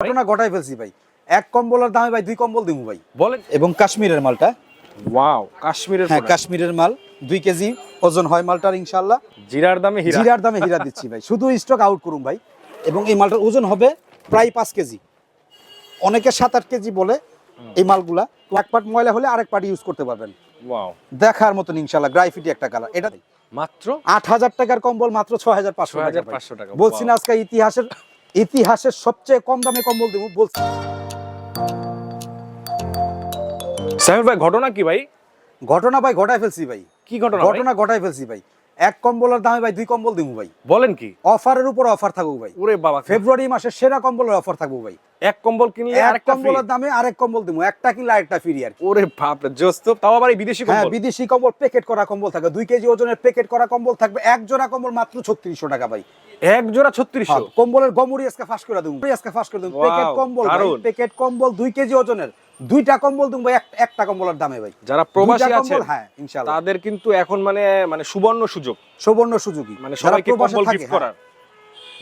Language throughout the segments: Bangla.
ঘটনা ঘটাই ফেলছি ভাই। এক কম্বলের দামে ভাই দুই কম্বল দিব ভাই। বলেন। এবং কাশ্মীরের মালটা। ওয়াও কাশ্মীরের হ্যাঁ কাশ্মীরের মাল দুই কেজি ওজন হয় মালটার ইনশাল্লাহ জিরার দামে হীরা। জিরার দামে হীরা দিচ্ছি ভাই। শুধু স্টক আউট করুন ভাই। এবং এই মালটার ওজন হবে প্রায় পাঁচ কেজি। অনেকে সাত আট কেজি বলে এই মালগুলা। এক পার্ট ময়লা হলে আরেক পার্ট ইউজ করতে পারবেন। ওয়াও। দেখার মতন ইনশাল্লাহ গ্রাইফিটি একটা কালার এটা মাত্র? আট হাজার টাকার কম্বল মাত্র ছয় হাজার পাঁচশো টাকা ভাই। 6,500 টাকা, বলছি না আজকে ইতিহাসের ইতিহাসের সবচেয়ে কম দামে কম্বল দেবো বলছি। সাহেব ভাই ঘটনা কি ভাই? ঘটনা ভাই ঘটাই ফেলছি ভাই। কি ঘটনা ঘটনা ঘটাই ফেলছি ভাই। এক কম্বলের দামে ভাই দুই কম্বল দেবো ভাই। বলেন কি? অফারের উপর অফার থাকব ভাই। ওরে বাবা। ফেব্রুয়ারি মাসের সেরা কম্বলের অফার থাকব ভাই। এক কম্বল কিনলে এক। কম্বলের দামে আরেক কম্বল দেবো একটা কিনলে আরেকটা ফ্রি আর। ওরে বাপ রে জোস্ত তাও আবার এই বিদেশি হ্যাঁ বিদেশি কম্বল প্যাকেট করা কম্বল থাকবে দুই কেজি ওজনের প্যাকেট করা কম্বল থাকবে এক জোড়া কম্বল মাত্র ছত্রিশশো টাকা ভাই। এক জোড়া 3600 হ্যাঁ, কম্বলের গমুরি আজকে ফাঁস করে দেবো। আজকে ফাঁস করে দেবো। প্যাকেট কম্বল প্যাকেট কম্বল কেজি ওজনের। দুইটা কম্বল দেবো একটা কম্বলের দামে ভাই। যারা প্রবাসী কম্বল, হ্যাঁ ইনশাআল্লাহ। তাদের কিন্তু এখন মানে মানে সুবর্ণ সুযোগ। সুবর্ণ সুযোগী মানে সবাইকে কম্বল থাকে, গিফট হ্যাঁ, করার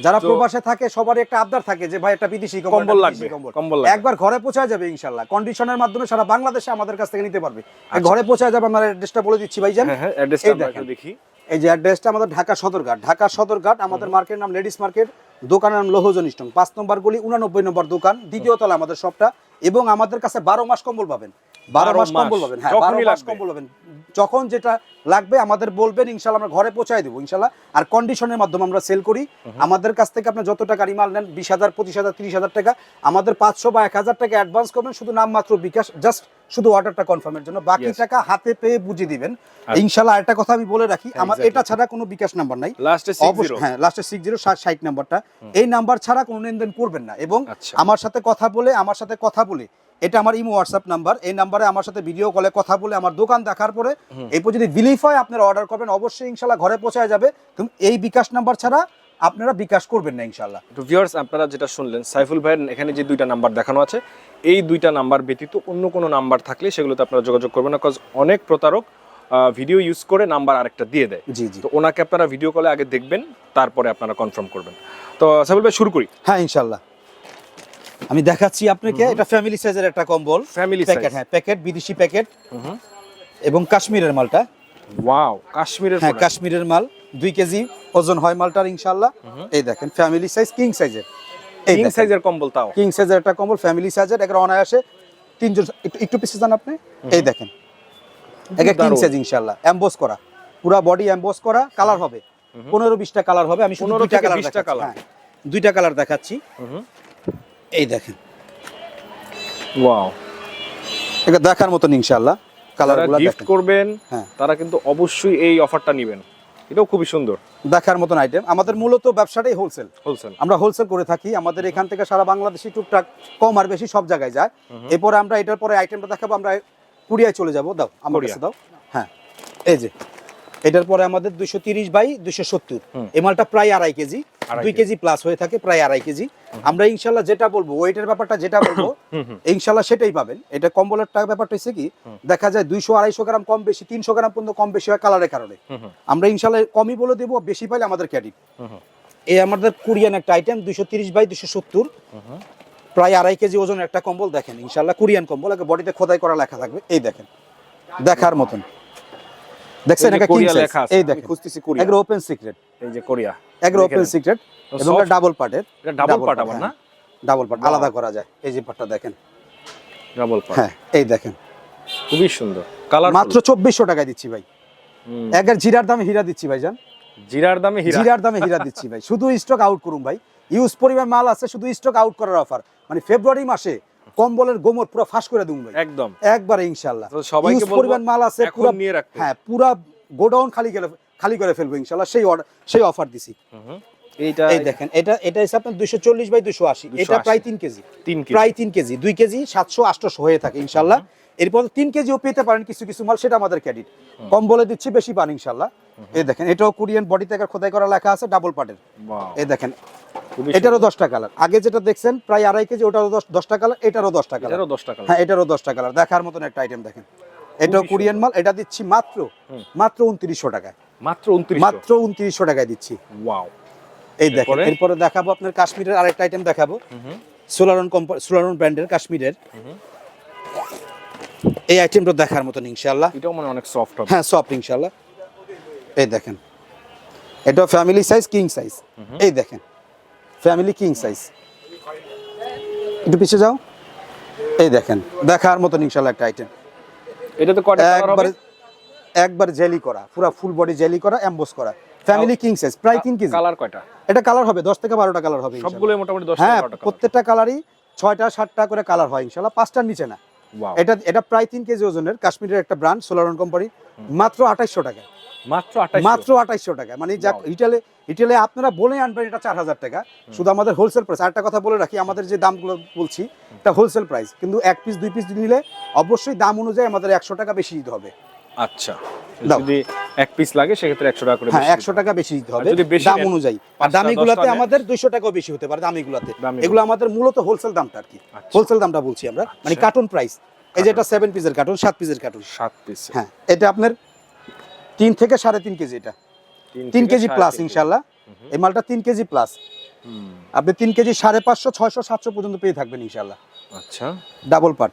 যারা প্রবাসে থাকে সবার একটা আবদার থাকে যে ভাই একটা বিদেশি কম্বল কম্বল লাগবে, কম্বল। একবার ঘরে পৌঁছায় যাবে ইনশাআল্লাহ। কন্ডিশনের মাধ্যমে সারা বাংলাদেশে আমাদের কাছ থেকে নিতে পারবে। আচ্ছা। ঘরে পৌঁছায় যাবে আমরা অ্যাড্রেসটা বলে দিচ্ছি ভাইজান। হ্যাঁ হ্যাঁ অ্যাড্রেসটা দেখি। এই যে অ্যাড্রেসটা আমাদের ঢাকা সদরঘাট ঢাকা সদরঘাট আমাদের মার্কেটের নাম লেডিস মার্কেট, দোকানের নাম লোহজন স্টং পাঁচ নম্বর গলি, উনানব্বই নম্বর দোকান, দ্বিতীয় তলা আমাদের শপটা। এবং আমাদের কাছে বারো মাস কম্বল পাবেন। বারো মাস কম্বল পাবেন হ্যাঁ বারো মাস কম্বল পাবেন। যখন যেটা লাগবে আমাদের বলবেন ইনশাল্লাহ আমরা ঘরে পৌঁছায় দেবো ইনশাল্লাহ। আর কন্ডিশনের মাধ্যমে আমরা সেল করি। আমাদের কাছ থেকে আপনি যত টাকা রিমাল নেন বিশ হাজার পঁচিশ হাজার তিরিশ হাজার টাকা আমাদের পাঁচশো বা এক হাজার টাকা অ্যাডভান্স করবেন শুধু নামমাত্র বিকাশ জাস্ট শুধু অর্ডারটা কনফার্মের জন্য। বাকি টাকা হাতে পেয়ে বুঝিয়ে দিবেন। আচ্ছা। ইনশাল্লাহ একটা কথা আমি বলে রাখি আমার এটা ছাড়া কোনো বিকাশ নাম্বার নাই। লাস্টে অবশ্য 60 হ্যাঁ লাস্টে সিক্স জিরো ষাট নাম্বারটা এই নাম্বার ছাড়া কোনো লেনদেন করবেন না। এবং আচ্ছা। আমার সাথে কথা বলে আমার সাথে কথা বলে এটা আমার ইমো হোয়াটসঅ্যাপ নাম্বার। এই নাম্বারে আমার সাথে ভিডিও কলে কথা বলে আমার দোকান দেখার পরে এরপর যদি বিলিফ হয় আপনারা অর্ডার করবেন অবশ্যই ইনশাল্লাহ ঘরে পৌঁছায় যাবে। কিন্তু এই বিকাশ নাম্বার ছাড়া আপনারা বিকাশ করবেন না ইনশাল্লাহ। তো ভিউয়ার্স আপনারা যেটা শুনলেন সাইফুল ভাইয়ের এখানে যে দুইটা নাম্বার দেখানো আছে এই দুইটা নাম্বার ব্যতীত অন্য কোনো নাম্বার থাকলে সেগুলোতে আপনারা যোগাযোগ করবেন না কজ অনেক প্রতারক ভিডিও ইউজ করে নাম্বার আরেকটা দিয়ে দেয়। জি জি। তো ওনাকে আপনারা ভিডিও কলে আগে দেখবেন তারপরে আপনারা কনফার্ম করবেন। তো সাইফুল ভাই শুরু করি। হ্যাঁ ইনশাল্লাহ। আমি দেখাচ্ছি আপনাকে এটা ফ্যামিলি সাইজের একটা কম্বল। ফ্যামিলি প্যাকেট হ্যাঁ প্যাকেট বিদেশি প্যাকেট এবং কাশ্মীরের মালটা। ওয়াও কাশ্মীরের হ্যাঁ কাশ্মীরের মাল দুই কেজি ওজন হয় মালটার ইনশাল্লাহ এই দেখেন ফ্যামিলি সাইজ কিং সাইজের এই কিং সাইজের কম্বল তাও। কিং সাইজের একটা কম্বল ফ্যামিলি সাইজের একটা অনায়াসে। তিনজন একটু একটু পিছিয়ে যান আপনি। এই দেখেন। একটা কিং সাইজ ইনশাল্লাহ এমবোস করা। পুরা বডি এমবোস করা কালার হবে। পনেরো বিশটা কালার হবে। আমি শুধু 15 দুইটা কালার 20টা দেখাচ্ছি। colour। হ্যাঁ দুইটা কালার দেখাচ্ছি। এই দেখেন। ওয়াও এটা দেখার মতন ইনশাল্লাহ যারা কালারগুলো গিফট করবেন হ্যাঁ। তারা কিন্তু অবশ্যই এই অফারটা নেবেন। এটাও খুবই সুন্দর। দেখার মতন আইটেম আমাদের মূলত ব্যবসাটাই হোলসেল হোলসেল আমরা হোলসেল করে থাকি। আমাদের এখান থেকে সারা বাংলাদেশি টুকটাক কম আর বেশি সব জায়গায় যায়। এরপরে আমরা এটার পরে আইটেমটা দেখাবো। আমরা কুড়িয়ায় চলে যাব। দাও আমার কাছে দাও। হ্যাঁ। এই যে এটার পরে আমাদের দুইশো তিরিশ বাই দুইশো সত্তর। হুম। এই মালটা প্রায় আড়াই কেজি। দুই কেজি। প্লাস হয়ে থাকে প্রায় আড়াই কেজি। আমরা ইনশাল্লাহ যেটা বলব ওয়েটের ব্যাপারটা যেটা বলব ইনশাল্লাহ সেটাই পাবেন। এটা কম্বলের টাকা ব্যাপারটা হচ্ছে কি দেখা যায় দুইশো আড়াইশো গ্রাম কম বেশি তিনশো গ্রাম পর্যন্ত কম বেশি হয় কালারের কারণে। আমরা ইনশাল্লাহ কমই বলে দেবো বেশি পাইলে আমাদের ক্যাডিট এই আমাদের কোরিয়ান একটা আইটেম দুইশো তিরিশ বাই দুশো সত্তর। প্রায় আড়াই কেজি ওজন একটা কম্বল দেখেন। ইনশাল্লাহ কোরিয়ান কম্বল বডিতে খোদাই করা লেখা থাকবে। এই দেখেন দেখার মতন। দেখছেন এটা কিং আছে, এই দেখেন খুঁজতেছি কোরিয়া। এগুলো ওপেন সিক্রেট এই যে কোরিয়া। দেখে ওপেন সিক্রেট এবং soft- ডাবল পার্টের এটা ডাবল পার্ট আবার না? ডাবল পার্ট আলাদা করা যায়। এই যে পার্টটা দেখেন। ডাবল পার্ট হ্যাঁ এই দেখেন। খুবই সুন্দর। কালার মাত্র চব্বিশশো টাকায় দিচ্ছি ভাই। একের জিরার দামে হীরা দিচ্ছি ভাই জান। জিরার দামে হীরা। জিরার দামে হীরা দিচ্ছি ভাই। শুধু স্টক আউট করুন ভাই। ইউজ পরিমাণ মাল আছে শুধু স্টক আউট করার অফার মানে ফেব্রুয়ারি মাসে কম্বলের গোমর পুরো ফাঁস করে দিন ভাই। একদম। একবারে ইনশাল্লাহ তো সবাইকে পরিমাণ মাল আছে পুরো নিয়ে রাখতে। হ্যাঁ পুরা গোডাউন খালি করে খালি করে ফেলব ইনশাল্লাহ সেই সেই অফার দিছি। এইটা এই দেখেন এটা এটা হিসাব আপনার দুইশো চল্লিশ বাই দুশো আশি। এটা প্রায় তিন কেজি। তিন কেজি। প্রায় তিন কেজি দুই কেজি সাতশো আটশো হয়ে থাকে ইনশাল্লাহ এরপর তিন কেজিও পেতে পারেন কিছু কিছু মাল সেটা আমাদের ক্রেডিট কম বলে দিচ্ছি বেশি পান ইনশাল্লাহ এই দেখেন এটাও কোরিয়ান বডি থেকে খোদাই করা লেখা আছে ডাবল পার্টের এই দেখেন এটারও দশটা কালার আগে যেটা দেখছেন প্রায় আড়াই কেজি ওটারও দশ দশটা কালার এটারও দশটা। কালার এটারও দশ টাকা হ্যাঁ এটারও দশটা কালার দেখার মতন একটা আইটেম দেখেন। এটাও কোরিয়ান মাল এটা দিচ্ছি মাত্র মাত্র উনত্রিশশো টাকায়। মাত্র উনত্রিশ মাত্র উনত্রিশশো টাকায় দিচ্ছি। ওয়াও এই দেখেন এরপরে? দেখাবো আপনার কাশ্মীরের আরেকটা আইটেম দেখাবো। সোলারন কোম্পানি সোলারন ব্র্যান্ডের কাশ্মীরের। এই আইটেমটা দেখার মতন ইনশাল্লাহ এটাও মানে অনেক সফট হবে। হ্যাঁ সফট ইনশাল্লাহ এই দেখেন। এটা ফ্যামিলি সাইজ কিং সাইজ এই দেখেন। ফ্যামিলি কিং সাইজ একটু পিছিয়ে যাও। এই দেখেন দেখার মতন ইনশাল্লাহ একটা আইটেম এটা তো একবার একবার জেলি করা পুরো ফুল বডি জেলি করা এমবোস করা। ফ্যামিলি কিং সাইজ প্রায় তিন কেজি। কালার কয়টা? এটা কালার হবে দশ থেকে বারোটা কালার হবে। সবগুলো মোটামুটি 10 হ্যাঁ প্রত্যেকটা কালারই ছয়টা সাতটা করে কালার হয় ইনশাল্লাহ পাঁচটার নিচে না। এটা এটা প্রায় তিন কেজি ওজনের কাশ্মীরের একটা ব্র্যান্ড সোলারন কোম্পানি মাত্র আঠাইশশো টাকা মাত্র 28 আঠাইশশো টাকা। মানে যা. রিটেলে রিটেলে আপনারা বলে আনবেন এটা চার হাজার টাকা। শুধু আমাদের হোলসেল প্রাইস আরেকটা কথা বলে রাখি আমাদের যে দামগুলো বলছি এটা হোলসেল প্রাইস কিন্তু এক পিস দুই পিস নিলে অবশ্যই দাম অনুযায়ী আমাদের একশো টাকা বেশি দিতে হবে। আচ্ছা। যদি এক পিস লাগে সেক্ষেত্রে 100 টাকা করে হ্যাঁ একশো টাকা বেশি দিতে হবে দাম অনুযায়ী। আর দামিগুলাতে আমাদের দুইশো টাকাও বেশি হতে পারে দামিগুলাতে। দামিগুলো। এগুলো আমাদের মূলত হোলসেল দামটা আর কি। আচ্ছা। হোলসেল দামটা বলছি আমরা। মানে আচ্ছা। কার্টুন প্রাইস এই যে এটা সেভেন পিসের কার্টুন সাত পিসের কার্টুন সাত পিস হ্যাঁ এটা আপনার তিন থেকে সাড়ে তিন কেজি এটা। তিন কেজি প্লাস ইনশাল্লাহ। এই মালটা তিন কেজি প্লাস আপনি তিন কেজি সাড়ে পাঁচশো ছয়শো সাতশো পর্যন্ত পেয়ে থাকবেন ইনশাল্লাহ। আচ্ছা। ডাবল পার্ট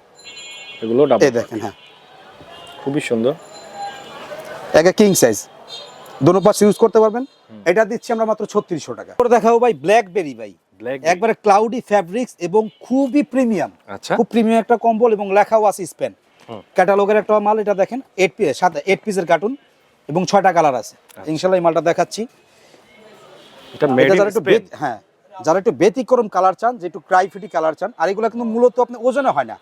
এগুলো ডাবল দেখেন হ্যাঁ। খুবই সুন্দর। একে কিং সাইজ দোনো পাশ ইউজ করতে পারবেন। এটা দিচ্ছি আমরা মাত্র ছত্রিশশো টাকা। পরে দেখাবো ভাই ব্ল্যাকবেরি ভাই। একবারে ক্লাউডি ফ্যাব্রিক্স এবং খুবই প্রিমিয়াম আচ্ছা। খুব প্রিমিয়াম একটা কম্বল এবং লেখাও আছে স্পেন ক্যাটালগের একটা মাল এটা দেখেন এইট পিস সাথে এইট পিসের কার্টুন এবং ছয়টা কালার আছে। আচ্ছা। ইনশাল্লাহ এই মালটা দেখাচ্ছি। এটা যারা একটু হ্যাঁ যারা একটু ব্যতিক্রম কালার চান যে একটু ক্রাইফিটি কালার চান আর এগুলো কিন্তু মূলত আপনি ওজনে হয় না।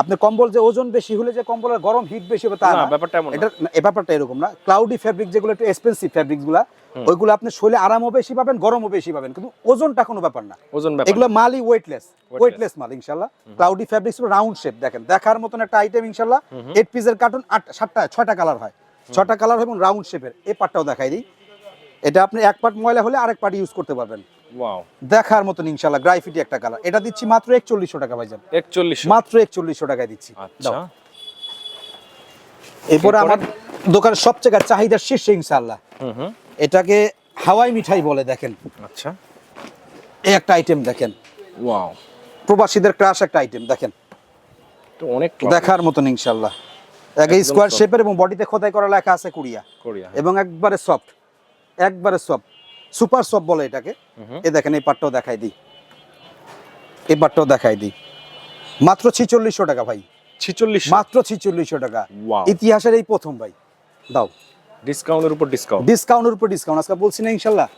আপনি কম্বল যে ওজন বেশি হলে যে কম্বলের গরম হিট বেশি হবে তা না না। ব্যাপারটা এটা ব্যাপারটা এরকম না। ক্লাউডি ফ্যাব্রিক যেগুলো একটু এক্সপেন্সিভ ফ্যাব্রিক্সগুলা ওইগুলো আপনি শরীরে আরামও বেশি পাবেন গরমও বেশি পাবেন। কিন্তু ওজনটা কোনো ব্যাপার না। ওজন এগুলো মালই ওয়েটলেস ওয়েটলেস মাল ইনশাল্লাহ। ক্লাউডি ফ্যাব্রিক্স রাউন্ড শেপ দেখেন। দেখার মতন একটা আইটেম ইনশাল্লাহ। এইট পিসের কার্টুন আট সাতটা ছয়টা কালার হয়। ছয়টা কালার এবং রাউন্ড শেপের এই পার্টটাও দেখাই দিই। এটা আপনি এক পার্ট ময়লা হলে আরেক পার্ট ইউজ করতে পারবেন। দেখার মতন ইনশাল্লাহ গ্রাইফিটি একটা কালার এটা দিচ্ছি মাত্র একচল্লিশশো টাকা ভাইজান। 41 মাত্র একচল্লিশশো টাকায় দিচ্ছি। আচ্ছা। এরপরে আমার দোকানের সব সবচেয়ে চাহিদার শীর্ষে ইনশাল্লাহ এটাকে হাওয়াই মিঠাই বলে দেখেন। আচ্ছা। এই একটা আইটেম দেখেন। ওয়াও প্রবাসীদের ক্রাশ একটা আইটেম দেখেন। তো অনেক দেখার মতন ইনশাল্লাহ একে স্কোয়ার শেপের এবং বডিতে খোদাই করা লেখা আছে কুড়িয়া। কোরিয়া এবং একবারে সফট একবারে সফট সুপার সফট বলে এটাকে। এ দেখেন এই পাটটাও দেখাই দিই। এই পাটটাও দেখাই দিই। মাত্র ছিচল্লিশশো টাকা ভাই। 46 মাত্র ছিচল্লিশশো টাকা। ইতিহাসের এই প্রথম ভাই। দাও। ডিসকাউন্টের উপর ডিসকাউন্ট ডিসকাউন্টের উপর ডিসকাউন্ট আজকে বলছি না ইনশাল্লাহ।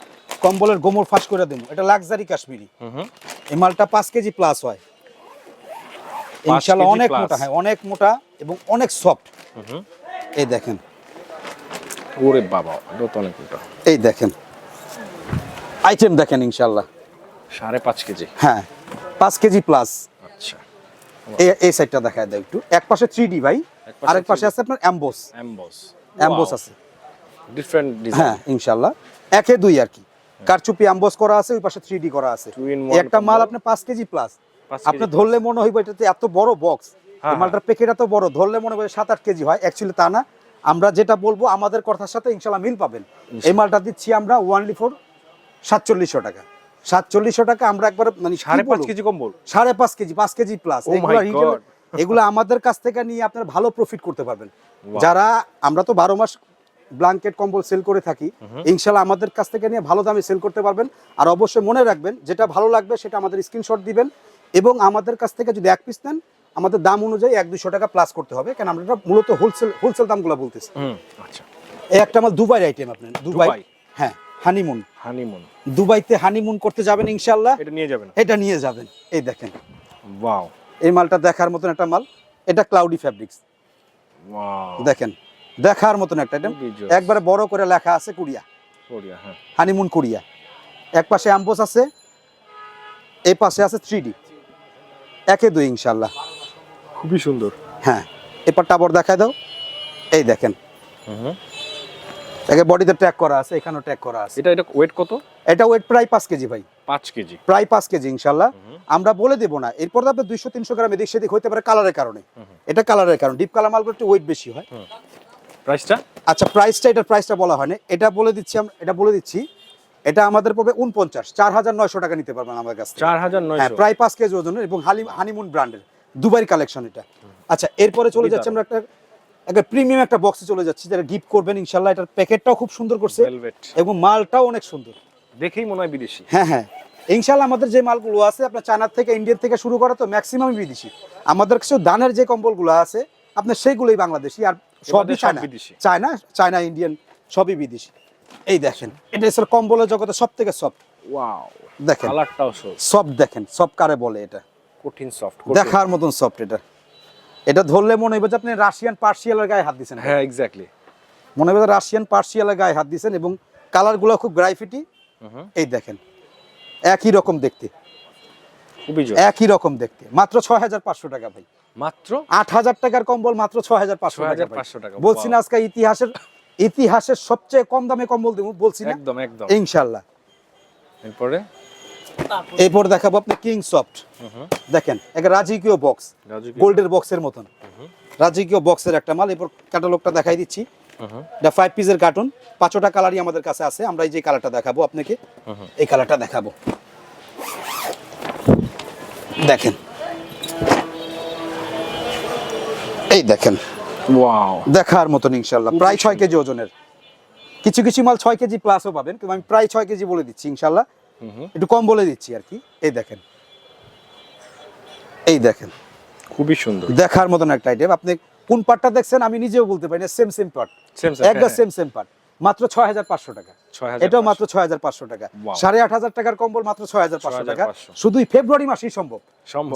কম্বলের গোমর ফাঁস করে দেবো। এটা লাক্সারি কাশ্মীরি। এই মালটা পাঁচ কেজি প্লাস হয়। কেজি অনেক মোটা হ্যাঁ অনেক মোটা এবং অনেক সফট এই দেখেন। ওরে বাবা এটা তো অনেক মোটা। এই দেখেন। আইটেম দেখেন ইনশাল্লাহ। সাড়ে পাঁচ কেজি। হ্যাঁ পাঁচ কেজি প্লাস আচ্ছা। এই সাইডটা দেখায় দেয় একটু। এক পাশে থ্রি ডি ভাই আরেক পাশে আছে আপনার অ্যাম্বোস এমবস অ্যাম্বোস আছে। ডিফারেন্ট ডিজাইন হ্যাঁ ইনশাল্লাহ। একে দুই আর কি। কারচুপি অ্যাম্বোস করা আছে ওই পাশে থ্রি ডি করা আছে। একটা মাল। আপনি পাঁচ কেজি প্লাস আপনি ধরলে মনে হইব এটাতে এত বড় বক্স হ্যাঁ, মালটার প্যাকেট এত বড় ধরলে মনে হবে সাত আট কেজি হয় অ্যাকচুয়ালি তা না। আমরা যেটা বলব আমাদের কথার সাথে ইনশাল্লাহ মিল পাবেন। এই মালটা দিচ্ছি আমরা ওয়ানলি ফোর সাতচল্লিশশো টাকা। সাতচল্লিশশো টাকা আমরা একবার মানে সাড়ে পাঁচ? কেজি কম্বল। সাড়ে পাঁচ কেজি পাঁচ কেজি প্লাস Oh. এগুলো আমাদের কাছ থেকে নিয়ে আপনার ভালো প্রফিট করতে পারবেন। যারা আমরা তো বারো মাস ব্ল্যাঙ্কেট কম্বল সেল করে থাকি ইনশাল্লাহ আমাদের কাছ থেকে নিয়ে ভালো দামে সেল করতে পারবেন। আর অবশ্যই মনে রাখবেন যেটা ভালো লাগবে সেটা আমাদের স্ক্রিনশট দিবেন। এবং আমাদের কাছ থেকে যদি এক পিস নেন আমাদের দাম অনুযায়ী এক দুশো টাকা প্লাস করতে হবে। কারণ আমরা এটা মূলত হোলসেল হোলসেল দামগুলো বলতেছি। আচ্ছা। এই একটা আমার দুবাই আইটেম আপনার দুবাই। হ্যাঁ হানিমুন হানিমুন দুবাইতে হানিমুন করতে যাবেন ইনশাল্লাহ এটা নিয়ে যাবেন? এটা নিয়ে যাবেন। এই দেখেন। ওয়াও এই মালটা দেখার মতন একটা মাল। এটা ক্লাউডি ফ্যাব্রিক্স দেখেন দেখার মতন একটা আইটেম একবারে বড় করে লেখা আছে কুড়িয়া কোরিয়া হ্যাঁ। হানিমুন কুড়িয়া এক পাশে অ্যাম্বোস আছে। এই পাশে আছে থ্রি ডি একে দুই ইনশাল্লাহ খুবই সুন্দর। হ্যাঁ এবার টাবর দেখায় দাও। এই দেখেন। একে বডিতে ট্র্যাক করা আছে এখানেও ট্র্যাক করা আছে। এটা এটা ওয়েট কত? এটা ওয়েট প্রায় পাঁচ কেজি ভাই। পাঁচ কেজি। প্রায় পাঁচ কেজি ইনশাল্লাহ আমরা বলে দেবো না এরপর তো আপনার দুইশো তিনশো গ্রাম এদিক সেদিক হইতে পারে কালারের কারণে। এটা কালারের কারণে ডিপ কালার মালগুলো একটু ওয়েট বেশি হয়। প্রাইসটা আচ্ছা প্রাইসটা এটার প্রাইসটা বলা হয়নি। এটা বলে দিচ্ছি আমরা এটা বলে দিচ্ছি এটা আমাদের পড়বে উনপঞ্চাশ চার হাজার নয়শো টাকা নিতে পারবেন আমাদের কাছ চার হাজার হ্যাঁ প্রায় পাঁচ কেজি ওজনের এবং হালি হানিমুন ব্র্যান্ডের দুবাই কালেকশন এটা। আচ্ছা এরপরে চলে যাচ্ছে আমরা একটা একটা প্রিমিয়াম একটা বক্সে চলে যাচ্ছি যারা গিফট করবেন ইনশাল্লাহ এটার প্যাকেটটাও খুব সুন্দর করছে এবং মালটাও অনেক সুন্দর। দেখেই মনে হয় বিদেশি। হ্যাঁ হ্যাঁ। ইনশাল্লাহ আমাদের যে মালগুলো আছে আপনার চায়নার থেকে ইন্ডিয়ান থেকে শুরু করা তো ম্যাক্সিমাম বিদেশি। আমাদের কিছু দানের যে কম্বলগুলো আছে আপনার সেইগুলোই বাংলাদেশি আর সবই চায়না। বিদেশি। চায়না চায়না ইন্ডিয়ান সবই বিদেশি। এই দেখেন এটা হচ্ছে কম্বলের জগতে সব থেকে সফট ওয়াও দেখেন কালারটাও সফট দেখেন সফট কারে বলে এটা। কঠিন সফট দেখার মতন সফট এটা। এটা ধরলে মনে হবে যে আপনি রাশিয়ান পার্সিয়ালের গায়ে হাত দিচ্ছেন হ্যাঁ এক্স্যাক্টলি মনে হবে যে রাশিয়ান পার্সিয়ালের গায়ে হাত দিচ্ছেন এবং কালারগুলো খুব গ্রাইফিটি এই দেখেন একই রকম দেখতে। একই রকম দেখতে। মাত্র ছয় হাজার পাঁচশো টাকা ভাই। মাত্র? আট হাজার টাকার কম্বল মাত্র ছয় হাজার পাঁচশো টাকা ভাই। 6,500 টাকা, বলছি না. আজকে ইতিহাসের ইতিহাসের সবচেয়ে কম দামে কম্বল দেবো বলছি না? একদম একদম। ইনশাল্লাহ এরপরে? এরপর দেখাবো আপনি কিং সফট। দেখেন একটা রাজকীয় বক্স। গোল্ডের বক্সের মতন। রাজকীয় বক্সের একটা মাল এরপর ক্যাটালগটা দেখাই দিচ্ছি। এটা ফাইভ পিসের কার্টুন পাঁচটা কালারই আমাদের কাছে আছে আমরা এই যে কালারটা দেখাবো আপনাকে এই কালারটা দেখাবো। দেখেন। এই দেখেন ওয়াও দেখার মতন ইনশাল্লাহ প্রায় ছয় কেজি ওজনের। কিছু কিছু মাল ছয় কেজি প্লাসও পাবেন কিন্তু আমি প্রায় ছয় কেজি বলে দিচ্ছি ইনশাল্লাহ একটু কম বলে দিচ্ছি আর কি। এই দেখেন। এই দেখেন। খুবই সুন্দর। দেখার মতন একটা আইটেম আপনি কোন পার্টটা দেখছেন আমি নিজেও বলতে পারি না সেম সেম পার্ট সেম একদম সেম সেম পার্ট মাত্র ছয় হাজার পাঁচশো টাকা। এটাও মাত্র ছয় হাজার পাঁচশো টাকা। সাড়ে আট হাজার টাকার কম্বল মাত্র ছয় হাজার পাঁচশো টাকা। শুধুই ফেব্রুয়ারি মাসেই সম্ভব।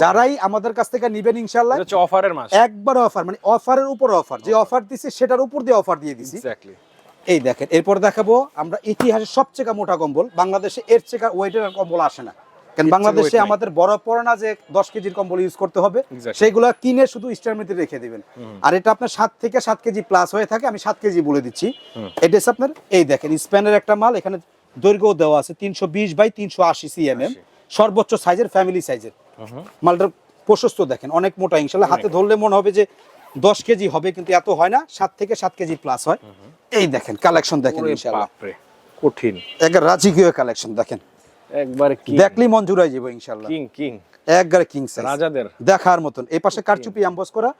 যারাই আমাদের কাছ থেকে নিবেন ইনশাল্লাহ হচ্ছে অফারের মাস। একবার অফার মানে অফারের উপর অফার। যে অফার দিছি সেটার উপর দিয়ে অফার দিয়ে দিছি। এই দেখেন এরপর দেখাবো আমরা ইতিহাসের সবচেয়ে মোটা কম্বল। বাংলাদেশে এর চেয়ে ওয়েটের কম্বল আসে না। কারণ বাংলাদেশে। আমাদের বড় পড়না যে দশ কেজির কম্বল ইউজ করতে হবে. সেইগুলো কিনে শুধু স্টারমিতে রেখে দিবেন। আর এটা আপনার সাত থেকে সাত কেজি প্লাস হয়ে থাকে আমি সাত কেজি বলে দিচ্ছি। এটা আপনার এই দেখেন স্প্যানের একটা মাল এখানে দৈর্ঘ্য দেওয়া আছে তিনশো বিশ বাই তিনশো আশি সিএমএম সর্বোচ্চ সাইজের ফ্যামিলি সাইজের মালটার প্রশস্ত দেখেন অনেক মোটা ইনশাল্লাহ। হাতে ধরলে মনে হবে যে দশ কেজি হবে কিন্তু এত হয় না সাত থেকে সাত কেজি প্লাস হয়। এই দেখেন কালেকশন দেখেন ইনশাল্লাহ। কঠিন। একবার রাজকীয় কালেকশন দেখেন। একবারে মন জুড়াই যাব ইনশাল্লাহ কিং কিং একবারে কিং সাইজ রাজাদের। দেখার মতন। এই পাশে কারচুপি অ্যাম্বস করা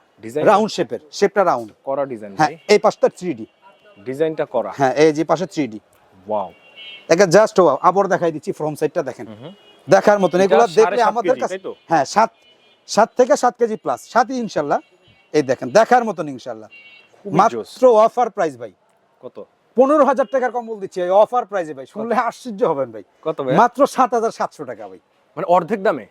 রাউন্ড শেপের শেপটা রাউন্ড করা ডিজাইন হ্যাঁ এই পাশটা থ্রি ডি ডিজাইনটা করা। হ্যাঁ এই যে পাশে থ্রি ডি ওয়াও একে জাস্ট আবার দেখাই দিচ্ছি ফ্রম সাইডটা দেখেন। দেখার মতন। এগুলো দেখলে আমাদের কাছে হ্যাঁ সাত সাত থেকে সাত কেজি প্লাস সাতই ইনশাল্লাহ এই দেখেন দেখার মতন ইনশাল্লাহ। মাত্র অফার প্রাইস ভাই। কত? পনেরো হাজার টাকার কম্বল দিচ্ছি এই অফার প্রাইসে ভাই শুনলে আশ্চর্য হবেন ভাই। কত ভাই মাত্র সাত হাজার সাতশো টাকা ভাই। মানে অর্ধেক দামে?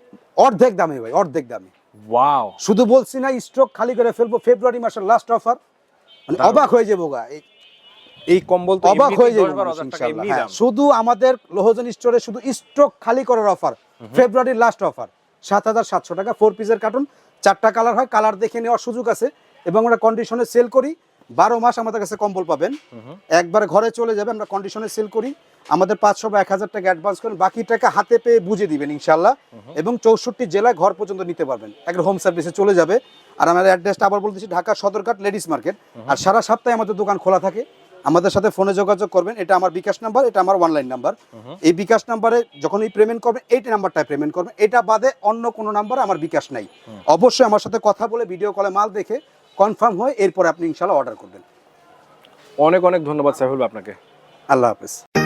অর্ধেক দামে ভাই অর্ধেক দামে। ওয়াও শুধু বলছি না স্টক খালি করে ফেলব ফেব্রুয়ারি মাসের লাস্ট অফার মানে অবাক হয়ে যাব গা এই কম্বল তো অবাক হয়ে যাবে 10-12 মানুষ হাজার টাকা ইনশাআল্লাহ। এমনি হ্যাঁ। শুধু আমাদের লোহজন স্টোরে শুধু স্টক খালি করার অফার ফেব্রুয়ারির লাস্ট অফার সাত হাজার সাতশো টাকা ফোর পিসের কার্টুন চারটা কালার হয় কালার দেখে নেওয়ার সুযোগ আছে। এবং আমরা কন্ডিশনে সেল করি। বারো মাস আমাদের কাছে কম্বল পাবেন। একবার ঘরে চলে যাবে আমরা কন্ডিশনে সেল করি। আমাদের পাঁচশো বা এক হাজার টাকা অ্যাডভান্স করেন বাকি টাকা হাতে পেয়ে বুঝে দিবেন ইনশাল্লাহ এবং চৌষট্টি জেলায় ঘর পর্যন্ত নিতে পারবেন। একটা হোম সার্ভিসে চলে যাবে। আর আমাদের অ্যাড্রেসটা আবার বলতেছি ঢাকা সদরঘাট লেডিস মার্কেট আর সারা সপ্তাহে আমাদের দোকান খোলা থাকে। আমাদের সাথে ফোনে যোগাযোগ করবেন। এটা আমার বিকাশ নাম্বার এটা আমার অনলাইন নাম্বার এই বিকাশ নাম্বারে যখন এই পেমেন্ট করবেন এই নাম্বারটায় পেমেন্ট করবেন। এটা বাদে অন্য কোনো নাম্বার আমার বিকাশ নাই। অবশ্যই আমার সাথে কথা বলে ভিডিও কলে মাল দেখে কনফার্ম হয় এরপরে আপনি ইনশাল্লাহ অর্ডার করবেন। অনেক অনেক ধন্যবাদ সাহেব আপনাকে। আল্লাহ হাফেজ।